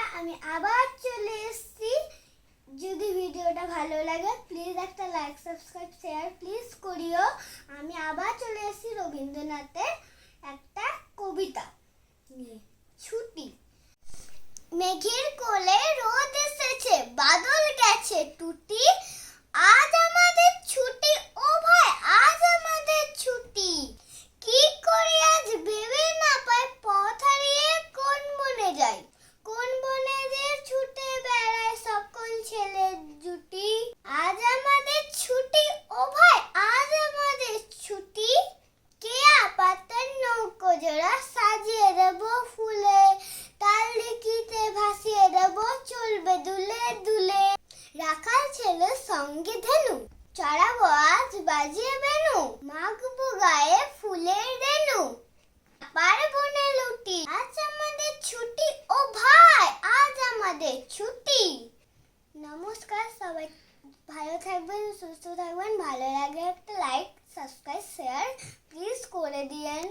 বন্ধুরা, আমি আবার চলে এসেছি। যদি ভিডিওটা ভালো লাগে প্লিজ একটা লাইক সাবস্ক্রাইব শেয়ার প্লিজ করিও। আমি আবার চলে এসেছি রবীন্দ্রনাথের একটা কবিতা নিয়ে, ছুটি। মেঘের কোলে রোদ এসেছে, বাদল গেছে, টুটি সঙ্গে ধেনু। চড়াবো আজ বাজিয়ে বেনু, মাখবো গায়ে ফুলের রেনু। পারে বনে লুটি, আজ আমাদের ছুটি। ও ভাই, আজ আমাদের ছুটি। নমস্কার সবাই, ভালো থাকবেন, সুস্থ থাকবেন, ভালো লাগে একটা লাইক সাবস্ক্রাইব শেয়ার প্লিজ করে দিয়েন।